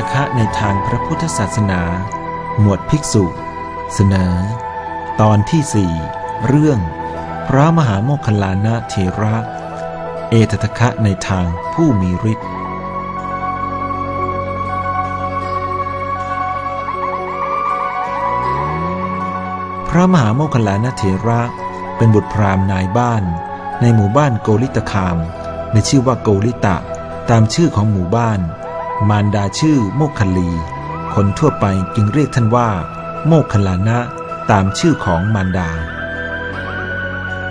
เอธทคะในทางพระพุทธศาสนา หมวดภิกษุ เสนอ ตอนที่สี่เรื่อง พระมหาโมคคลานะเถระ เอธทคะในทางผู้มีฤทธิ์พระมหาโมคคลานะเถระเป็นบุตรพราหมณ์นายบ้าน ในหมู่บ้านโกลิตคาม ในชื่อว่าโกลิตะ ตามชื่อของหมู่บ้าน มารดาชื่อโมคคลี คนทั่วไปจึงเรียกท่านว่า โมคคลานะตามชื่อของมารดา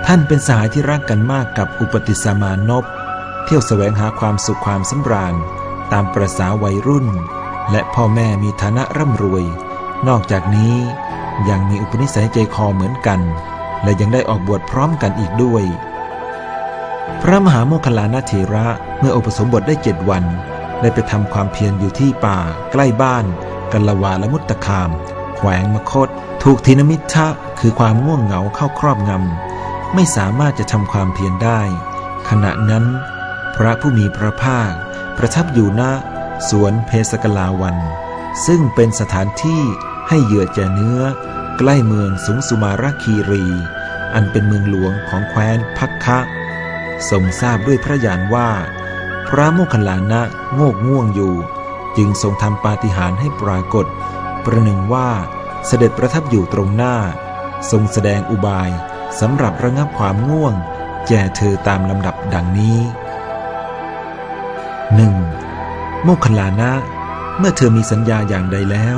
ท่านเป็นสหายที่รักกันมากกับอุปติสมานพ เที่ยวแสวงหาความสุขความสำราญ ตามประษาวัยรุ่น และพ่อแม่มีฐานะร่ำรวย นอกจากนี้ยังมีอุปนิสัยใจคอเหมือนกัน และยังได้ออกบวชพร้อมกันอีกด้วย พระมหาโมคคลลานะเถระเมื่ออุปสมบทได้เจ็ดวัน ได้ไปทำความเพียรอยู่ที่ป่า ใกล้บ้านกัลลวาและมุตตะคาม แขวงมคต ถูกทินมิทะคือความง่วงเหงาเข้าครอบงำไม่สามารถจะทำความเพียรได้ ขณะนั้น พระผู้มีพระภาค ประทับอยู่ณสวนเพสกลาวัน ซึ่งเป็นสถานที่ให้เหยื่อแจเนื้อ ใกล้เมืองสุงสุมาราคีรี อันเป็นเมืองหลวงของแคว้นพักคะทรงทราบด้วยพระญาณว่า พระโมคคัลลานะโงกง่วงอยู่ จึงทรงทำปาฏิหาริย์ให้ปรากฏ ประหนึ่งว่าเสด็จประทับอยู่ตรงหน้า ทรงแสดงอุบายสำหรับระงับความง่วง แก่เธอตามลำดับดังนี้ 1. โมคคัลลานะ เมื่อเธอมีสัญญาอย่างใดแล้ว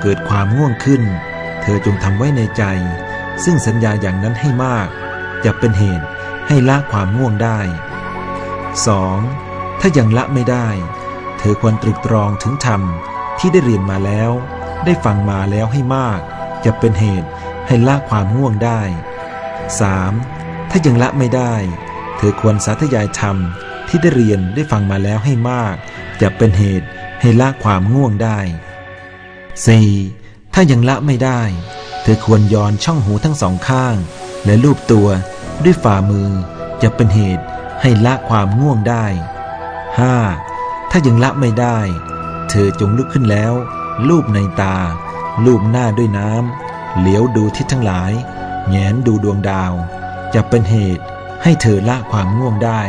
เกิดความง่วงขึ้น เธอจงทำไว้ในใจ ซึ่งสัญญาอย่างนั้นให้มาก จะเป็นเหตุให้ละความง่วงได้ 2. ถ้ายังละไม่ได้ เธอควรตรึกตรองถึงธรรมที่ได้เรียนมาแล้ว ได้ฟังมาแล้วให้มาก จะเป็นเหตุให้ละความง่วงได้ 3. ถ้ายังละไม่ได้ เธอควรสาธยายธรรมที่ได้เรียนได้ฟังมาแล้วให้มาก จะเป็นเหตุให้ละความง่วงได้ 4. ถ้ายังละไม่ได้ เธอควรย้อนช่องหูทั้งสองข้าง และลูบตัวด้วยฝ่ามือจะเป็นเหตุให้ละความง่วงได้ 5. ถ้ายังละไม่ได้ เธอจงลุกขึ้นแล้ว ลูบในตา ลูบหน้าด้วยน้ำเหลียวดูทิศทั้งหลายแงนดูดวงดาว จะเป็นเหตุให้เธอละความง่วงได้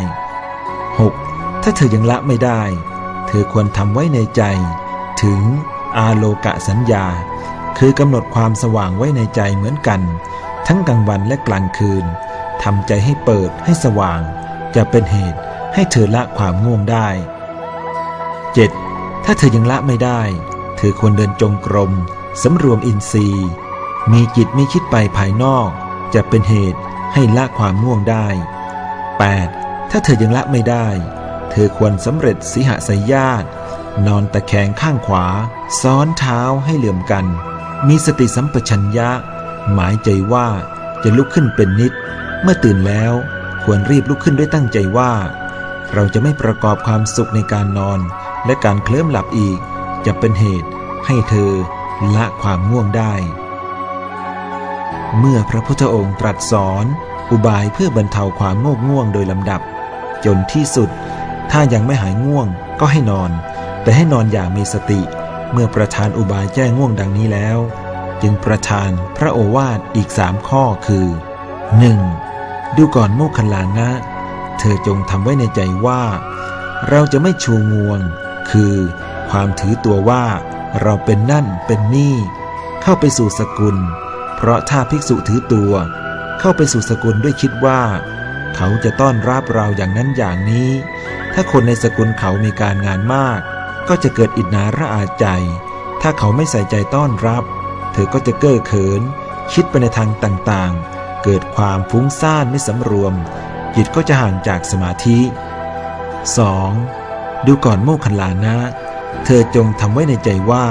6. ถ้าเธอยังละไม่ได้ เธอควรทำไว้ในใจ ถึงอาโลกะสัญญา คือกำหนดความสว่างไว้ในใจเหมือนกัน ทั้งกลางวันและกลางคืนทำใจให้เปิดให้สว่าง จะเป็นเหตุ ให้เธอละความง่วงได้ 7. ถ้าเธอยังละไม่ได้ เธอควรเดินจงกรมสำรวมอินทรีย์ มีจิตไม่คิดไปภายนอก จะเป็นเหตุให้ละความง่วงได้ 8. ถ้าเธอยังละไม่ได้ เธอควรสำเร็จสิหสายญาตนอนตะแคงข้างขวา ซ้อนเท้าให้เหลื่อมกัน มีสติสัมปชัญญะ หมายใจว่าจะลุกขึ้นเป็นนิด เมื่อตื่นแล้วควรรีบลุกขึ้นด้วยตั้งใจว่า เราจะไม่ประกอบความสุขในการนอน และการเคลิ้มหลับอีก จะเป็นเหตุให้เธอละความง่วงได้ เมื่อพระพุทธองค์ตรัสสอนอุบายเพื่อบรรเทาความโงกง่วงโดยลำดับ จนที่สุด ถ้ายังไม่หายง่วงก็ให้นอน แต่ให้นอนอย่างมีสติ เมื่อประธานอุบายแจ้ง่วงดังนี้แล้ว จึงประทานพระโอวาทอีกสามข้อคือ 1. ดูก่อนโมคคัลลานะ เธอจงทำไว้ในใจว่า เราจะไม่ชูงวง คือความถือตัวว่า เราเป็นนั่นเป็นนี่ เข้าไปสู่สกุล เพราะถ้าภิกษุถือตัว เข้าไปสู่สกุลด้วยคิดว่า เขาจะต้อนรับเราอย่างนั้นอย่างนี้ ถ้าคนในสกุลเขามีการงานมาก ก็จะเกิดอิจนาระอาใจ ถ้าเขาไม่ใส่ใจต้อนรับ เธอก็จะเก้อเขิน คิดไปในทางต่างๆ เกิดความฟุ้งซ่านไม่สำรวม จิตก็จะห่างจากสมาธิ 2. ดูก่อนโมคคัลลานะ เธอจงทำไว้ในใจว่า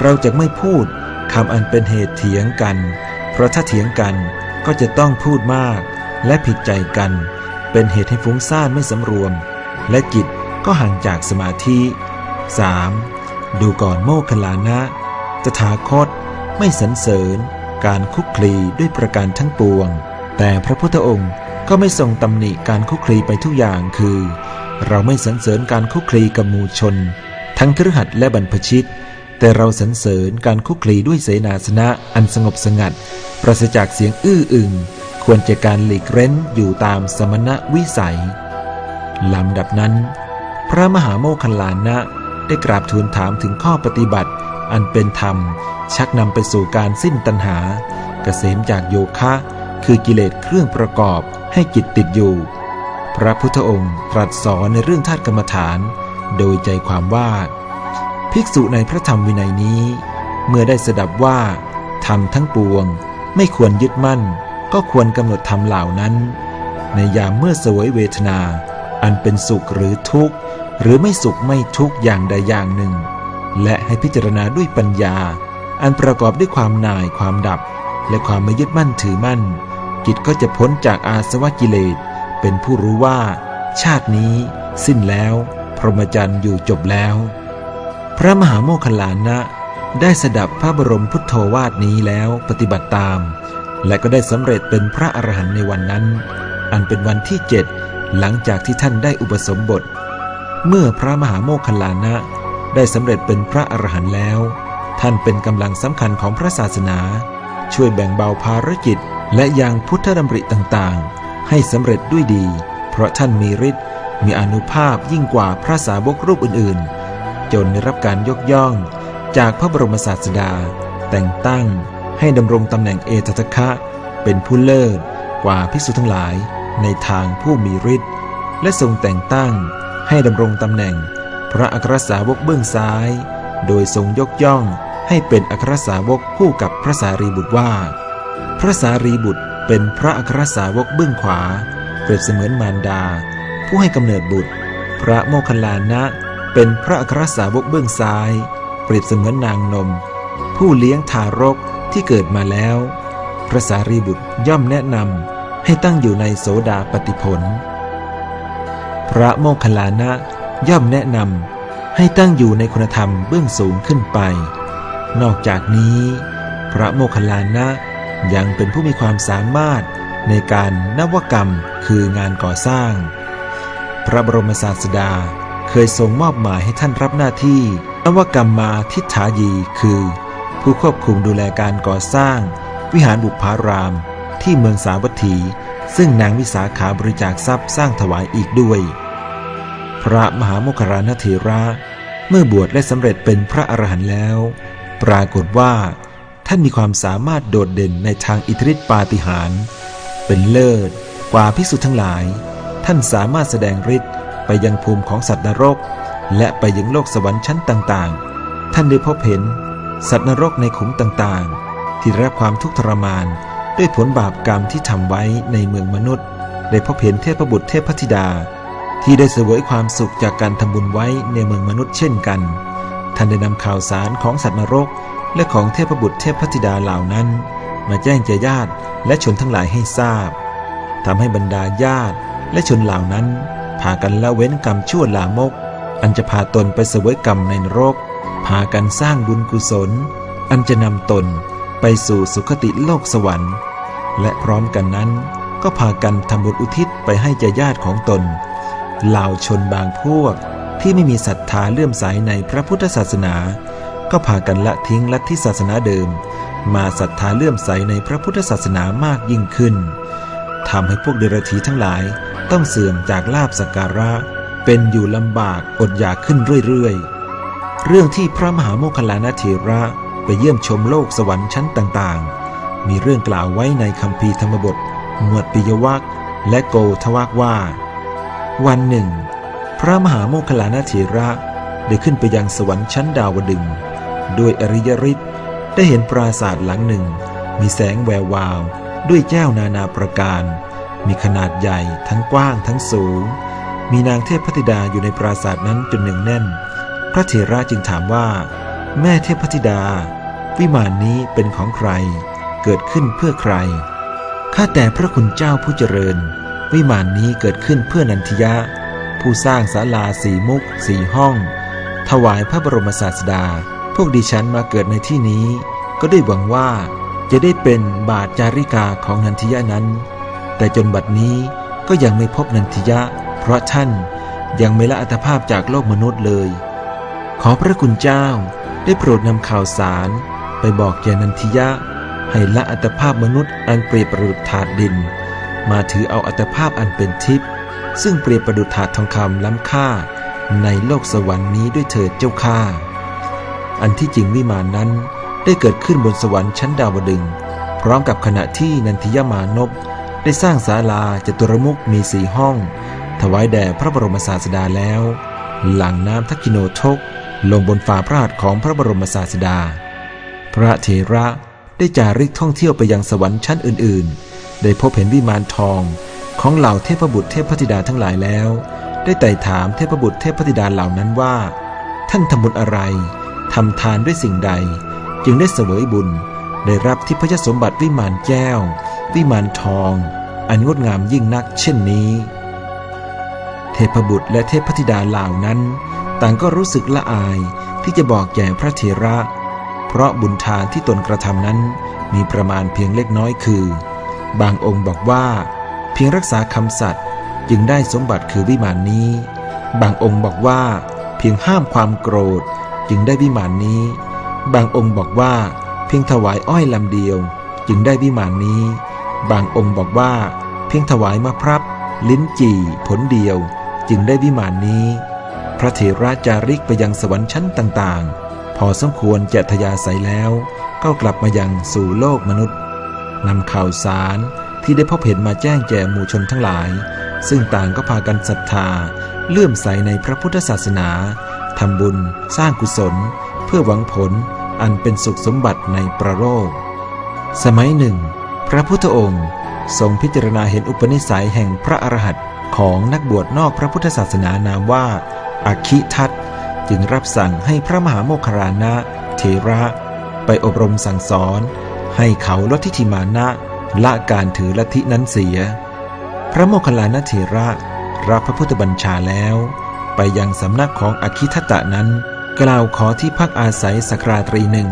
เราจะไม่พูดคำอันเป็นเหตุเถียงกัน เพราะถ้าเถียงกันก็จะต้องพูดมากและผิดใจกัน เป็นเหตุให้ฟุ้งซ่านไม่สำรวม และจิตก็ห่างจากสมาธิ 3. ดูก่อนโมคคัลลานะ ตถาคตไม่สรรเสริญ การคุกคลีด้วยประการทั้งปวง แต่พระพุทธองค์ ก็ไม่ทรงตำหนิการคุกคลีไปทุกอย่างคือ เราไม่สรรเสริญการคุกคลีกับมูชน ทั้งครหัสและบรรพชิต แต่เราสรรเสริญการคุกคลีด้วยเสนาสนะอันสงบสงัด ปราศจากเสียงอื้ออึง ควรจะการหลีกเร้นอยู่ตามสมณวิสัยลำดับนั้น พระมหาโมคคัลลานะ ได้กราบทูลถามถึงข้อปฏิบัติ อันเป็นธรรม ชักนำไปสู่การสิ้นตัณหา เกษมจากโยคะ คือกิเลสเครื่องประกอบให้จิตติดอยู่ พระพุทธองค์ตรัสสอนในเรื่องธาตุกรรมฐาน โดยใจความว่า ภิกษุในพระธรรมวินัยนี้ เมื่อได้สดับว่าธรรมทั้งปวงไม่ควรยึดมั่น ก็ควรกำหนดธรรมเหล่านั้น ในยามเมื่อสวยเวทนา อันเป็นสุขหรือทุกข์ หรือไม่สุขไม่ทุกข์อย่างใดอย่างหนึ่ง และให้พิจารณาด้วยปัญญา อันประกอบด้วยความนายความดับ และความไม่ยึดมั่นถือมั่น จิตก็จะพ้นจากอาสวะกิเลส เป็นผู้รู้ว่า ชาตินี้ สิ้นแล้ว พรหมจรรย์อยู่จบแล้ว พระมหาโมคคัลลานะ ได้สดับพระบรมพุทโธวาทนี้แล้วปฏิบัติตาม และก็ได้สำเร็จเป็นพระอรหันต์ในวันนั้น อันเป็นวันที่เจ็ดหลังจากที่ท่านได้อุปสมบท เมื่อพระมหาโมคคัลลานะ ได้สำเร็จเป็นพระอรหันต์แล้ว ท่านเป็นกำลังสำคัญของพระศาสนา ช่วยแบ่งเบาภารกิจ และยังพุทธดำริต่างๆ ให้สำเร็จด้วยดี เพราะท่านมีฤทธิ์มีอนุภาพยิ่งกว่าพระสาวกรูปอื่นๆ จนได้รับการยกย่อง จากพระบรมศาสดา แต่งตั้งให้ดำรงตำแหน่งเอตทัคคะ เป็นผู้เลิศกว่าภิกษุทั้งหลายในทางผู้มีฤทธิ์และทรงแต่งตั้งให้ดำรงตำแหน่ง พระอัครสาวกเบื้องซ้าย โดยทรงยกย่อง ให้เป็นอัครสาวกคู่กับพระสารีบุตรว่า พระสารีบุตรเป็นพระอัครสาวกเบื้องขวา เปรียบเสมือนมารดา ผู้ให้กำเนิดบุตร พระโมคคัลลานะ เป็นพระอัครสาวกเบื้องซ้าย เปรียบเสมือนนางนม ผู้เลี้ยงทารกที่เกิดมาแล้ว พระสารีบุตรย่อมแนะนำให้ตั้งอยู่ในโสดาปฏิผล พระโมคคัลลานะย่อมแนะนำให้ตั้งอยู่ในคุณธรรมเบื้องสูงขึ้นไป นอกจากนี้ พระโมคคัลลานะยังเป็นผู้มีความสามารถในการนวกรรมคืองานก่อสร้าง พระบรมศาสดาเคยทรงมอบหมายให้ท่านรับหน้าที่ นวกรรมมาทิฏฐายีคือ ผู้ควบคุมดูแลการก่อสร้าง วิหารบุพาราม ที่เมืองสาวัตถี ซึ่งนางวิสาขาบริจาคทรัพย์สร้างถวายอีกด้วย พระมหาโมคคารานเถระ เมื่อบวชและสำเร็จเป็นพระอรหันต์แล้ว ปรากฏว่า ท่านมีความสามารถโดดเด่นในทางอิทธิฤทธิปาฏิหาริย์เป็นเลิศกว่าภิกษุทั้งหลาย ท่านสามารถแสดงฤทธิ์ไปยังภูมิของสัตว์นรก และไปยังโลกสวรรค์ชั้นต่างๆ ท่านได้พบเห็น สัตว์นรกในขุมต่างๆ ที่รับความทุกข์ทรมาน ด้วยผลบาปกรรมที่ทำไว้ในเมืองมนุษย์ ได้พบเห็นเทพบุตรเทพธิดา ที่ได้เสวยความสุขจากการทำบุญไว้ในเมืองมนุษย์เช่นกัน ท่านได้นำข่าวสารของสัตว์นรก และของเทพบุตรเทพพธิดาเหล่านั้น มาแจ้งแก่ญาติและชนทั้งหลายให้ทราบทำให้บรรดาญาติและชนเหล่านั้นพากันละเว้นกรรมชั่วลามก อันจะพาตนไปเสวยกรรมในนรก พากันสร้างบุญกุศล อันจะนำตนไปสู่สุคติโลกสวรรค์ และพร้อมกันนั้น ก็พากันทำบุญอุทิศไปให้แก่ญาติของตนเหล่าชนบางพวก ที่ไม่มีศรัทธาเลื่อมใสในพระพุทธศาสนา ก็พากันละทิ้งลัทธิศาสนาเดิม มาศรัทธาเลื่อมใสในพระพุทธศาสนามากยิ่งขึ้นทำให้พวกเดรัจฉีทั้งหลายต้องเสื่อมจากลาบสการะ เป็นอยู่ลำบากอดอยากขึ้นเรื่อยๆ เรื่องที่พระมหาโมคคลานะเถระไปเยี่ยมชมโลกสวรรค์ชั้นต่างๆ มีเรื่องกล่าวไว้ในคัมภีร์ธรรมบท หมวดปิยวัคและโกทวักว่า วันหนึ่ง พระมหาโมคคลานะเถระได้ขึ้นไปยังสวรรค์ชั้นดาวดึงด้วยอริยฤทธิ์ได้เห็นปราสาทหลังหนึ่ง มีแสงแวววาว ด้วยแก้วนานาประการ มีขนาดใหญ่ทั้งกว้างทั้งสูง มีนางเทพธิดาอยู่ในปราสาทนั้นจนหนึ่งแน่น พระเถระจึงถามว่า แม่เทพธิดา วิมานนี้เป็นของใคร เกิดขึ้นเพื่อใครข้าแต่พระคุณเจ้าผู้เจริญ วิมานนี้เกิดขึ้นเพื่อนันทิยะ ผู้สร้างศาลาสีมุกสีห้อง ถวายพระบรมศาสดา พวกดิฉันมาเกิดในที่นี้ ก็ได้หวังว่าจะได้เป็นบาทจาริกาของนันทิยะนั้น แต่จนบัดนี้ก็ยังไม่พบนันทิยะ เพราะท่านยังไม่ละอัตภาพจากโลกมนุษย์เลย ขอพระคุณเจ้าได้โปรดนำข่าวสาร ไปบอกแกนันทิยะ ให้ละอัตภาพมนุษย์อันเปรียบประดุจถาดดิน มาถือเอาอัตภาพอันเป็นทิพย์ ซึ่งเปรียบประดุจถาดทองคำล้ำค่า ในโลกสวรรค์นี้ด้วยเถิดเจ้าข้าอันที่จริงวิมานนั้นได้เกิดขึ้นบนสวรรค์ชั้นดาวดึง พร้อมกับขณะที่นันทิยมานพได้สร้างศาลาจตุรมุขมีสีห้อง ถวายแด่พระบรมศาสดาแล้ว หลังน้ำทักกิโนทก ลงบนฝ่าพระหัตถ์ของพระบรมศาสดา พระเถระได้จาริกท่องเที่ยวไปยังสวรรค์ชั้นอื่นๆ ได้พบเห็นวิมานทอง ของเหล่าเทพบุตรเทพธิดาทั้งหลายแล้ว ได้ไต่ถามเทพบุตรเทพธิดาเหล่านั้นว่า ท่านทำบุญอะไรทำทานด้วยสิ่งใด จึงได้เสวยบุญ ได้รับทิพยสมบัติวิมานแก้ว วิมานทอง อันงดงามยิ่งนักเช่นนี้ เทพบุตรและเทพธิดาเหล่านั้น ต่างก็รู้สึกละอายที่จะบอกแก่พระเถระ เพราะบุญทานที่ตนกระทำนั้นมีประมาณเพียงเล็กน้อยคือ บางองค์บอกว่า พียงรักษาคำสัตย์จึงได้สมบัติคือวิมานนี้ บางองค์บอกว่า เพียงห้ามความโกรธจึงได้วิมานนี้ บางองค์บอกว่า เพียงถวายอ้อยลำเดียว จึงได้วิมานนี้ บางองค์บอกว่า เพียงถวายมะพร้าวลิ้นจี่ผลเดียว จึงได้วิมานนี้ พระเถระจาริกไปยังสวรรค์ชั้นต่างๆ พอสมควรจะทยาศัยแล้ว ก็กลับมายังสู่โลกมนุษย์นำข่าวสาร ที่ได้พบเห็นมาแจ้งแก่หมู่ชนทั้งหลาย ซึ่งต่างก็พากันศรัทธา เลื่อมใสในพระพุทธศาสนาทำบุญ สร้างกุศล เพื่อหวังผลอันเป็นสุขสมบัติในประโลก สมัยหนึ่ง พระพุทธองค์ทรงพิจารณาเห็นอุปนิสัยแห่งพระอรหันต์ของนักบวชนอกพระพุทธศาสนานามว่าอาคิทัตจึงรับสั่งให้พระมหาโมคคารานะเทระ ไปอบรมสั่งสอน ให้เขาลดทิฏฐิมานะ ละการถือลัทธินั้นเสีย พระโมคคัลลานะเถระรับพระพุทธบัญชาแล้ว ไปยังสำนักของอคิทัตะนั้น กล่าวขอที่พักอาศัยสักราตรีหนึ่ง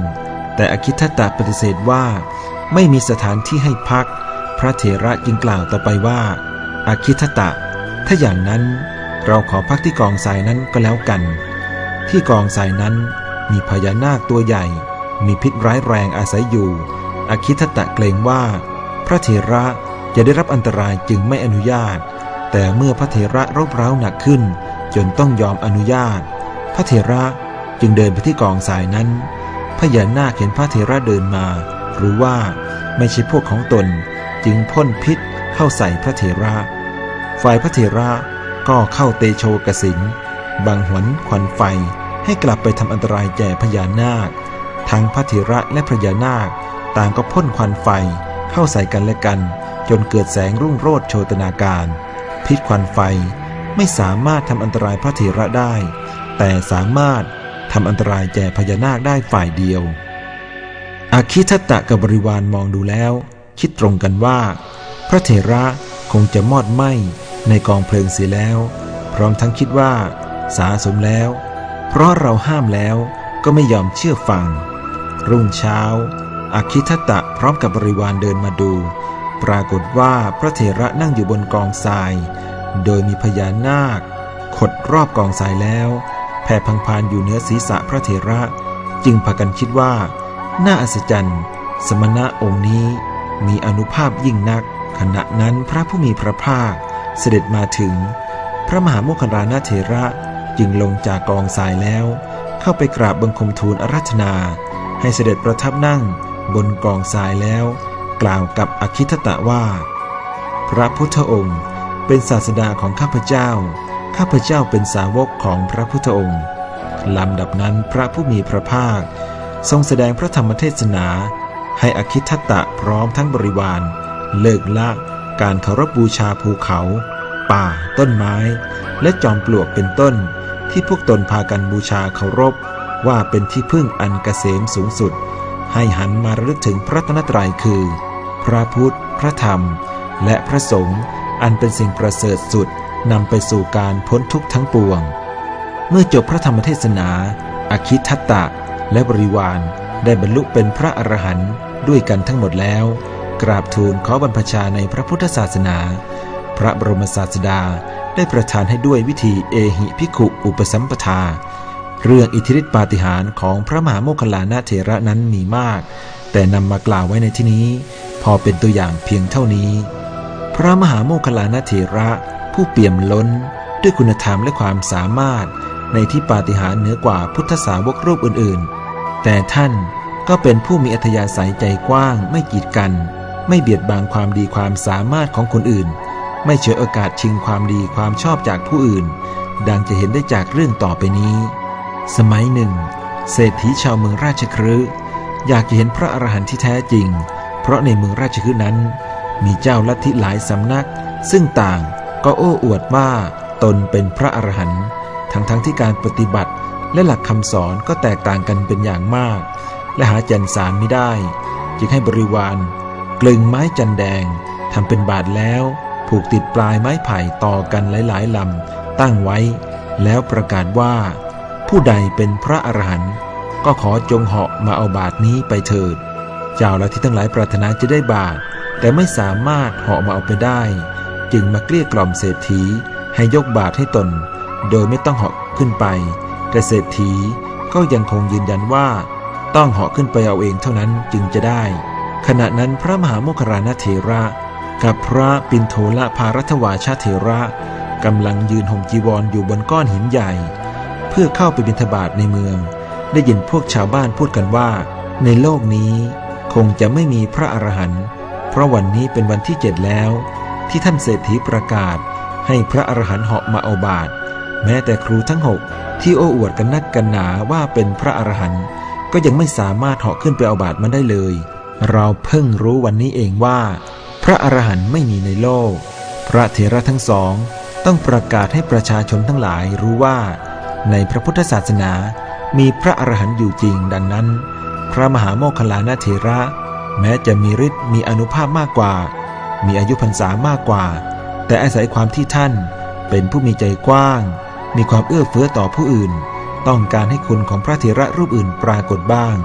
แต่อคิทัตะปฏิเสธว่า ไม่มีสถานที่ให้พัก พระเถระจึงกล่าวต่อไปว่าอาคิทัตะ ถ้าอย่างนั้นเราขอพักที่กองทรายนั้นก็แล้วกัน ที่กองทรายนั้นมีพญานาคตัวใหญ่ มีพิษร้ายแรงอาศัยอยู่อคิทัตะเกรงว่า พระเถระจะได้รับอันตรายจึงไม่อนุญาต แต่เมื่อพระเถระรบเร้าหนักขึ้น จนต้องยอมอนุญาต พระเถระจึงเดินไปที่กองทรายนั้น พญานาคเห็นพระเถระเดินมารู้ว่าไม่ใช่พวกของตน จึงพ่นพิษเข้าใส่พระเถระ ฝ่ายพระเถระก็เข้าเตโชกสินบังหวนควันไฟให้กลับไปทำอันตรายแก่พญานาค ทั้งพระเถระและพญานาคต่างก็พ่นควันไฟ เข้าใส่กันและกัน จนเกิดแสงรุ่งโรจน์โชตนาการ พิษควันไฟไม่สามารถทำอันตรายพระเถระได้ แต่สามารถทำอันตรายแก่พญานาคได้ฝ่ายเดียว อาคิทัตตะกับบริวารมองดูแล้ว คิดตรงกันว่า พระเถระคงจะมอดไหม้ในกองเพลิงเสียแล้ว พร้อมทั้งคิดว่า สาสมแล้ว เพราะเราห้ามแล้วก็ไม่ยอมเชื่อฟัง รุ่งเช้า อคิทัตะพร้อมกับบริวารเดินมาดู ปรากฏว่าพระเถระนั่งอยู่บนกองทราย โดยมีพญานาค ขดรอบกองทรายแล้วแผ่พังพานอยู่เหนือศีรษะพระเถระ จึงพากันคิดว่า น่าอัศจรรย์ สมณะองค์นี้มีอนุภาพยิ่งนัก ขณะนั้นพระผู้มีพระภาคเสด็จมาถึง พระมหาโมคคลลานาเถระจึงลงจากกองทรายแล้ว เข้าไปกราบบังคมทูลอาราธนา ให้เสด็จประทับนั่ง บนกองทรายแล้ว กล่าวกับอคิทตะว่า พระพุทธองค์เป็นศาสดาของข้าพเจ้า ข้าพเจ้าเป็นสาวกของพระพุทธองค์ ลำดับนั้นพระผู้มีพระภาค ทรงแสดงพระธรรมเทศนา ให้อคิทตตะพร้อมทั้งบริวาร เลิกละการเคารพบูชาภูเขา ป่า ต้นไม้ และจอมปลวกเป็นต้น ที่พวกตนพากันบูชาเคารพว่าเป็นที่พึ่งอันเกษมสูงสุด ให้หันมาระลึกถึงพระตนตรัยคือ พระพุทธ พระธรรม และพระสงฆ์อันเป็นสิ่งประเสริฐสุดนำไปสู่การพ้นทุกข์ทั้งปวง เมื่อจบพระธรรมเทศนาอาคิทัตตะ และบริวารได้บรรลุเป็นพระอรหันต์ด้วยกันทั้งหมดแล้ว กราบทูลขอบรรพชาในพระพุทธศาสนา พระบรมศาสดาได้ประทานให้ด้วยวิธีเอหิพิขุอุปสัมปทา เรื่องอิทธิฤทธิปาฏิหาริย์ของพระมหาโมคคัลลานะเถระนั้นมีมาก แต่นำมากล่าวไว้ในที่นี้ พอเป็นตัวอย่างเพียงเท่านี้ พระมหาโมคคัลลานะเถระผู้เปี่ยมล้นด้วยคุณธรรมและความสามารถ ในที่ปาฏิหาริย์เหนือกว่าพุทธสาวกรูปอื่นๆ แต่ท่านก็เป็นผู้มีอัธยาศัยใจกว้าง ไม่กีดกัน ไม่เบียดบังความดีความสามารถของคนอื่น ไม่เฉยโอกาสชิงความดีความชอบจากผู้อื่นดังจะเห็นได้จากเรื่องต่อไปนี้ สมัยหนึ่ง เศรษฐีชาวเมืองราชครือยากจะเห็นพระอรหันต์ที่แท้จริง เพราะในเมืองราชคฤห์นั้น มีเจ้าลัทธิหลายสำนัก ซึ่งต่างก็โอ้อวดว่าตนเป็นพระอรหันต์ทั้งทั้งที่การปฏิบัติและหลักคำสอนก็แตกต่างกันเป็นอย่างมาก และหาจันสารไม่ได้ จึงให้บริวารกลึงไม้จันแดงทำเป็นบาทแล้ว ผูกติดปลายไม้ไผ่ต่อกันหลายๆลำตั้งไว้ แล้วประกาศว่า ผู้ใดเป็นพระอรหันต์ก็ขอจงเหาะมาเอาบาทนี้ไปเถิด เจ้าละที่ทั้งหลายปรารถนาจะได้บาท แต่ไม่สามารถเหาะมาเอาไปได้ จึงมาเกลี้ยกล่อมเศรษฐีให้ยกบาทให้ตน โดยไม่ต้องเหาะขึ้นไป แต่เศรษฐีก็ยังคงยืนยันว่า ต้องเหาะขึ้นไปเอาเองเท่านั้นจึงจะได้ ขณะนั้นพระมหาโมคคารณเถระกับพระปินโทละภารัตวาชาเถระกำลังยืนห่มจีวรออยู่บนก้อนหินใหญ่ เพื่อเข้าไปบิณฑบาตในเมือง ได้ยินพวกชาวบ้านพูดกันว่า ในโลกนี้คงจะไม่มีพระอรหันต์เพราะวันนี้เป็นวันที่เจ็ดแล้ว ที่ท่านเศรษฐีประกาศ ให้พระอรหันต์เหาะมาเอาบาทแม้แต่ครูทั้งหกที่โอ้อวดกันนักกันหนาว่าเป็นพระอรหันต์ก็ยังไม่สามารถเหาะขึ้นไปเอาบาทมันได้เลย เราเพิ่งรู้วันนี้เองว่า พระอรหันต์ไม่มีในโลก พระเถระทั้งสอง ต้องประกาศให้ประชาชนทั้งหลายรู้ว่า ในพระพุทธศาสนา มีพระอรหันต์อยู่จริงดังนั้น พระมหาโมคคลานะเถระ แม้จะมีฤทธิ์มีอนุภาพมากกว่า มีอายุพรรษามากกว่า แต่อาศัยความที่ท่านเป็นผู้มีใจกว้าง มีความเอื้อเฟื้อต่อผู้อื่น ต้องการให้คุณของพระเถระรูปอื่นปรากฏบ้าง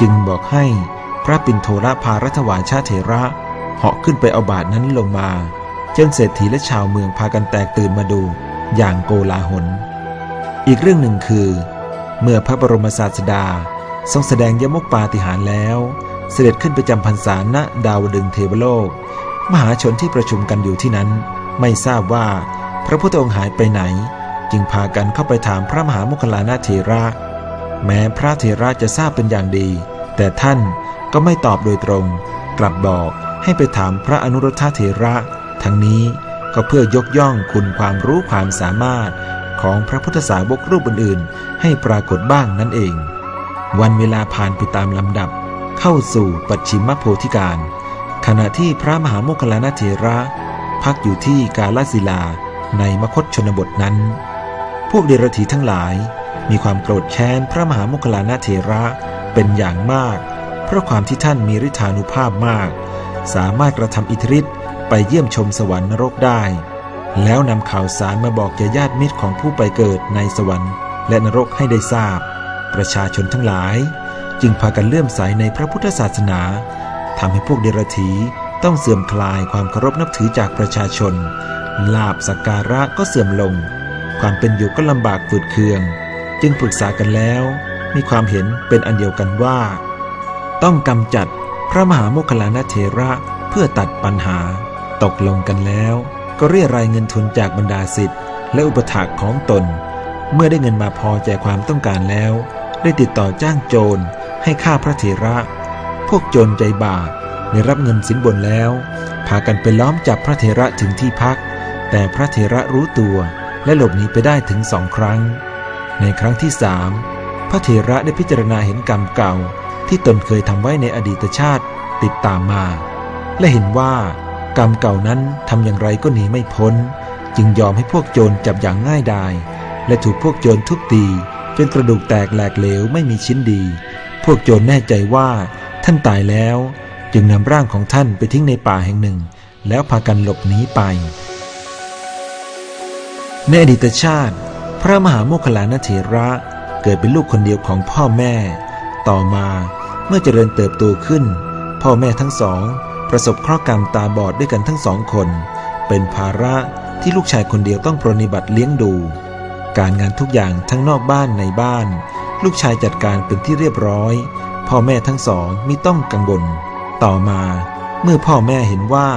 จึงบอกให้พระปินโทระพารัตวาชาเถระเหาะขึ้นไปเอาบาทนั้นลงมาจนเศรษฐีและชาวเมืองพากันแตกตื่นมาดูอย่างโกลาหล อีกเรื่องหนึ่งคือ เมื่อพระบรมศาสดาทรงแสดงยมกปาฏิหารแล้ว เสด็จขึ้นไปจำพรรษาณดาวดึงเทวโลก มหาชนที่ประชุมกันอยู่ที่นั้น ไม่ทราบว่าพระพุทธองค์หายไปไหน จึงพากันเข้าไปถามพระมหาโมคคลานาเถระ แม้พระเถระจะทราบเป็นอย่างดี แต่ท่านก็ไม่ตอบโดยตรง กลับบอกให้ไปถามพระอนุรุทธเถระ ทั้งนี้ก็เพื่อยกย่องคุณความรู้ความสามารถ ของพระพุทธสาวกรูปอื่นๆ ให้ปรากฏบ้างนั่นเอง วันเวลาผ่านไปตามลำดับ เข้าสู่ปัจฉิมโพธิการ ขณะที่พระมหาโมคคลานเถระ พักอยู่ที่กาลสิลาในมคตชนบทนั้น พวกเดรธีทั้งหลายมีความโกรธแค้นพระมหาโมคคลานเถระเป็นอย่างมาก เพราะความที่ท่านมีฤทธานุภาพมาก สามารถกระทำอิทธิฤทธิ์ไปเยี่ยมชมสวรรค์นรกได้ แล้วนำข่าวสารมาบอกแก่ญาติมิตรของผู้ไปเกิดในสวรรค์และนรกให้ได้ทราบ ประชาชนทั้งหลาย จึงพากันเลื่อมใสในพระพุทธศาสนาทำให้พวกเดรธีต้องเสื่อมคลายความเคารพนับถือจากประชาชน ลาบสักการะก็เสื่อมลง ความเป็นอยู่ก็ลำบากฝืดเคือง จึงปรึกษากันแล้ว มีความเห็นเป็นอันเดียวกันว่า ต้องกำจัดพระมหาโมคคลานะเถระเพื่อตัดปัญหาตกลงกันแล้ว ก็เรียรายเงินทุนจากบรรดาสิทธิ์และอุปถากของตน เมื่อได้เงินมาพอแจความต้องการแล้ว ได้ติดต่อจ้างโจรให้ฆ่าพระเถระ พวกโจรใจบาปได้รับเงินสินบนแล้ว พากันไปล้อมจับพระเถระถึงที่พัก แต่พระเถระรู้ตัวและหลบหนีไปได้ถึงสองครั้ง ในครั้งที่สามพระเถระได้พิจารณาเห็นกรรมเก่า ที่ตนเคยทำไว้ในอดีตชาติติดตามมา และเห็นว่า กรรมเก่านั้นทำอย่างไรก็หนีไม่พ้น จึงยอมให้พวกโจรจับอย่างง่ายดาย และถูกพวกโจรทุบตีจนกระดูกแตกแหลกเหลวไม่มีชิ้นดี พวกโจรแน่ใจว่าท่านตายแล้ว จึงนำร่างของท่านไปทิ้งในป่าแห่งหนึ่ง แล้วพากันหลบหนีไป ในอดีตชาติ พระมหาโมคคลานเถระเกิดเป็นลูกคนเดียวของพ่อแม่ ต่อมาเมื่อเจริญเติบโตขึ้น พ่อแม่ทั้งสอง ประสบเคราะห์กรรมตาบอดด้วยกันทั้งสองคน เป็นภาระที่ลูกชายคนเดียวต้องปรนนิบัติเลี้ยงดู การงานทุกอย่างทั้งนอกบ้านในบ้าน ลูกชายจัดการเป็นที่เรียบร้อย พ่อแม่ทั้งสองมิต้องกังวล ต่อมาเมื่อพ่อแม่เห็นว่า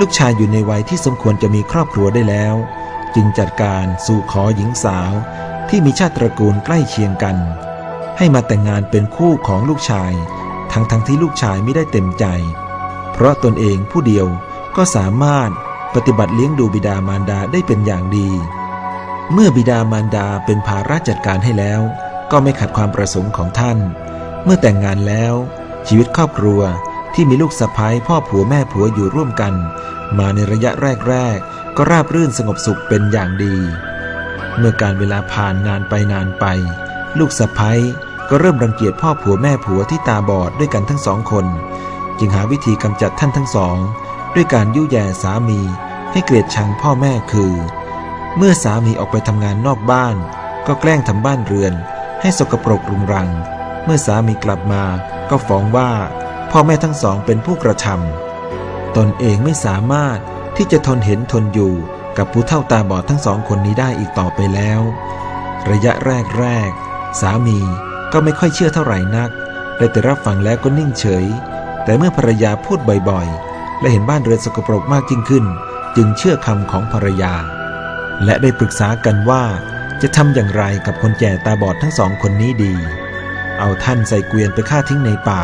ลูกชายอยู่ในวัยที่สมควรจะมีครอบครัวได้แล้ว จึงจัดการสู่ขอหญิงสาว ที่มีชาติตระกูลใกล้เคียงกัน ให้มาแต่งงานเป็นคู่ของลูกชาย ทั้งทั้งที่ลูกชายไม่ได้เต็มใจ เพราะตนเองผู้เดียวก็สามารถปฏิบัติเลี้ยงดูบิดามารดาได้เป็นอย่างดี เมื่อบิดามารดาเป็นภาระจัดการให้แล้ว ก็ไม่ขัดความประสงค์ของท่าน เมื่อแต่งงานแล้ว ชีวิตครอบครัวที่มีลูกสะพ้ายพ่อผัวแม่ผัวอยู่ร่วมกัน มาในระยะแรก ๆ ก็ราบรื่นสงบสุขเป็นอย่างดี เมื่อการเวลาผ่านนานไปนานไป ลูกสะพ้ายก็เริ่มรังเกียจพ่อผัวแม่ผัวที่ตาบอดด้วยกันทั้งสองคน จึงหาวิธีกำจัดท่านทั้งสอง ด้วยการยุแย่สามีให้เกลียดชังพ่อแม่คือ เมื่อสามีออกไปทำงานนอกบ้าน ก็แกล้งทำบ้านเรือน ให้สกปรกรุงรัง เมื่อสามีกลับมาก็ฟ้องว่า พ่อแม่ทั้งสองเป็นผู้กระทำตนเองไม่สามารถที่จะทนเห็นทนอยู่กับผู้เท่าตาบอดทั้งสองคนนี้ได้อีกต่อไปแล้ว ระยะแรกแรกๆสามีก็ไม่ค่อยเชื่อเท่าไหร่นัก ได้แต่รับฟังแล้วก็นิ่งเฉย แต่เมื่อภรรยาพูดบ่อยๆ และเห็นบ้านเรือนสกปรกมากยิ่งขึ้น จึงเชื่อคำของภรรยา และได้ปรึกษากันว่าจะทำอย่างไรกับคนแก่ตาบอดทั้งสองคนนี้ดี เอาท่านใส่เกวียนไปฆ่าทิ้งในป่า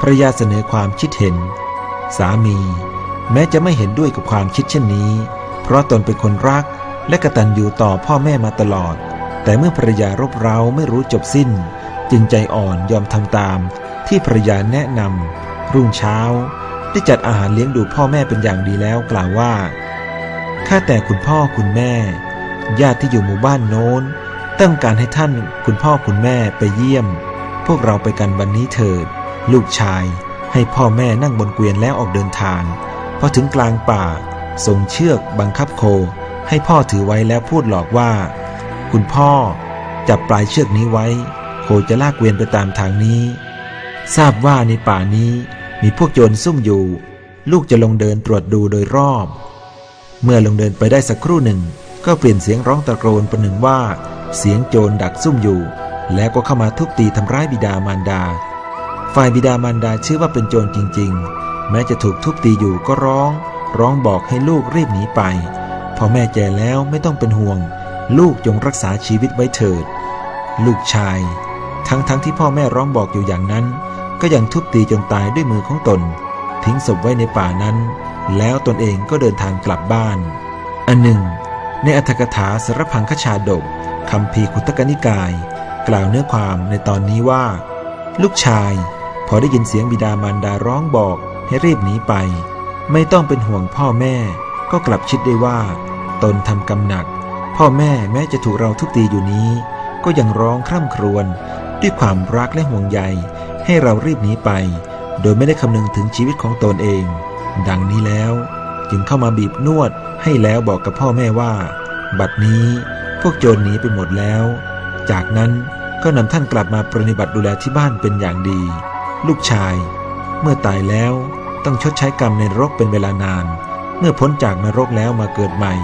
ภรรยาเสนอความคิดเห็น สามี แม้จะไม่เห็นด้วยกับความคิดเช่นนี้ เพราะตนเป็นคนรักและกะตัญญูต่อพ่อแม่มาตลอด แต่เมื่อภรรยารบเร้าไม่รู้จบสิ้น จึงใจอ่อนยอมทำตามที่ภรรยาแนะนำ รุ่งเช้า ได้จัดอาหารเลี้ยงดูพ่อแม่เป็นอย่างดีแล้วกล่าวว่า ข้าแต่คุณพ่อคุณแม่ ญาติที่อยู่หมู่บ้านโน้น ต้องการให้ท่านคุณพ่อคุณแม่ไปเยี่ยม พวกเราไปกันวันนี้เถิด ลูกชายให้พ่อแม่นั่งบนเกวียนแล้วออกเดินทาง พอถึงกลางป่าส่งเชือกบังคับโค ให้พ่อถือไว้แล้วพูดหลอกว่า คุณพ่อจับปลายเชือกนี้ไว้ โคจะลากเกวียนไปตามทางนี้ ทราบว่าในป่านี้มีพวกโจรซุ่มอยู่ ลูกจะลงเดินตรวจดูโดยรอบ เมื่อลงเดินไปได้สักครู่หนึ่ง ก็เปลี่ยนเสียงร้องตะโกนประหนึ่งว่า เสียงโจรดักซุ่มอยู่ แล้วก็เข้ามาทุบตีทำร้ายบิดามารดา ฝ่ายบิดามารดาเชื่อว่าเป็นโจรจริง ๆ แม้จะถูกทุบตีอยู่ก็ร้อง ร้องบอกให้ลูกรีบหนีไป พอแม่แก่แล้วไม่ต้องเป็นห่วง ลูกจงรักษาชีวิตไว้เถิด ลูกชาย ทั้งๆทที่พ่อแม่ร้องบอกอยู่อย่างนั้น ก็ยังทุบตีจนตายด้วยมือของตน ทิ้งศพไว้ในป่านั้น แล้วตนเองก็เดินทางกลับบ้าน อันหนึ่ง ในอัธกถาสารพังคชาดกคำพีขุตกนิกาย กล่าวเนื้อความในตอนนี้ว่า ลูกชาย พอได้ยินเสียงบิดามารดาร้องบอกให้รีบหนีไป ไม่ต้องเป็นห่วงพ่อแม่ ก็กลับคิดได้ว่า ตนทำกรรมหนัก พ่อแม่แม้จะถูกเราทุบตีอยู่นี้ ก็ยังร้องคร่ำครวญด้วยความรักและห่วงใย ให้เรารีบหนีไป โดยไม่ได้คำนึงถึงชีวิตของตนเอง ดังนี้แล้ว จึงเข้ามาบีบนวดให้แล้วบอกกับพ่อแม่ว่า บัดนี้พวกโจรหนีไปหมดแล้ว จากนั้นก็นำท่านกลับมาปรนิบัติดูแลที่บ้านเป็นอย่างดี ลูกชาย เมื่อตายแล้วต้องชดใช้กรรมในนรกเป็นเวลานาน เมื่อพ้นจากนรกแล้วมาเกิดใหม่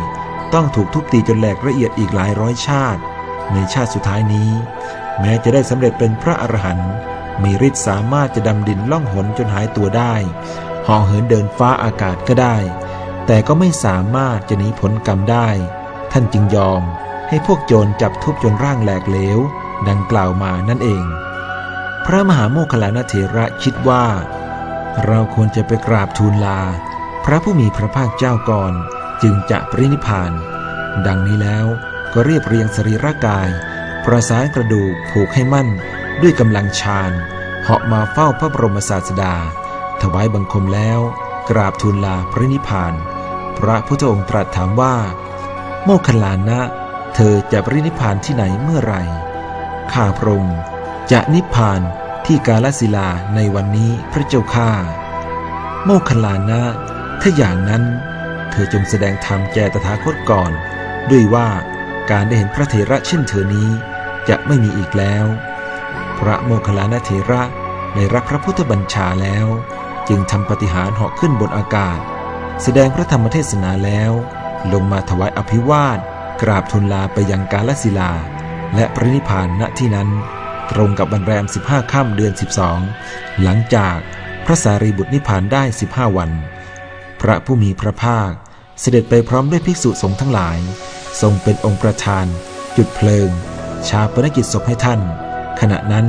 ต้องถูกทุบตีจนแหลกละเอียดอีกหลายร้อยชาติ ในชาติสุดท้ายนี้ แม้จะได้สำเร็จเป็นพระอรหันต์ มีฤทธิ์สามารถจะดำดินล่องหนจนหายตัวได้ห่อเหินเดินฟ้าอากาศก็ได้ แต่ก็ไม่สามารถจะหนีผลกรรมได้ ท่านจึงยอมให้พวกโจรจับทุบจนร่างแหลกเหลว ดังกล่าวมานั่นเอง พระมหาโมคคลานเถระคิดว่า เราควรจะไปกราบทูลลา พระผู้มีพระภาคเจ้าก่อนจึงจะปรินิพพาน ดังนี้แล้วก็เรียบเรียงสรีระกาย ประสานกระดูกผูกให้มั่น ด้วยกำลังฌานเหาะมาเฝ้าพระบรมศาสดา ถวายบังคมแล้ว กราบทูลลาพระนิพพาน พระพุทธองค์ตรัสถามว่า โมคคัลลานะ เธอจะปรินิพพานที่ไหนเมื่อไหร่ข้าพระองค์จะนิพพานที่กาลสิลาในวันนี้พระเจ้าข้าโมคคัลลานะ ถ้าอย่างนั้น เธอจงแสดงธรรมแก่ตถาคตก่อน ด้วยว่าการได้เห็นพระเถระเช่นเธอนี้จะไม่มีอีกแล้ว พระโมคคัลลานเถระได้รับพระพุทธบัญชาแล้ว จึงทำปฏิหารเหาะขึ้นบนอากาศ แสดงพระธรรมเทศนาแล้ว ลงมาถวายอภิวาท กราบทูลลาไปยังกาลสิลา และปรินิพพานณที่นั้น ตรงกับวันแรม 15 ค่ำเดือน 12 หลังจากพระสารีบุตรนิพพานได้ 15 วัน พระผู้มีพระภาค เสด็จไปพร้อมด้วยภิกษุสงฆ์ทั้งหลาย ทรงเป็นองค์ประธาน จุดเพลิง ชาปนกิจศพให้ท่าน ขณะนั้น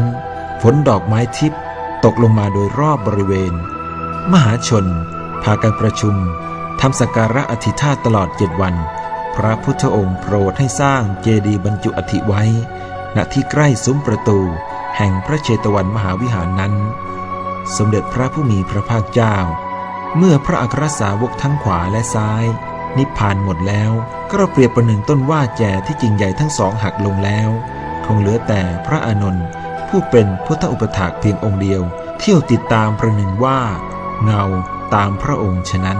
ฝนดอกไม้ทิพย์ตกลงมาโดยรอบบริเวณ มหาชน พากันประชุมทำสักการะอธิษฐานตลอดเจ็ดวัน พระพุทธองค์โปรดให้สร้างเจดีย์บรรจุอธิไว้ ณที่ใกล้ซุ้มประตู แห่งพระเชตวันมหาวิหารนั้น สมเด็จพระผู้มีพระภาคเจ้า เมื่อพระอัครสาวกทั้งขวาและซ้าย นิพพานหมดแล้ว ก็เปรียบประหนึ่งต้นว่าแจที่จริงใหญ่ทั้งสองหักลงแล้ว งเหลือแต่พระอานนท์ผู้เป็นพุทธอุปถากเพียงองค์เดียว เที่ยวติดตามประหนึ่งว่า เงาตามพระองค์ฉะนั้น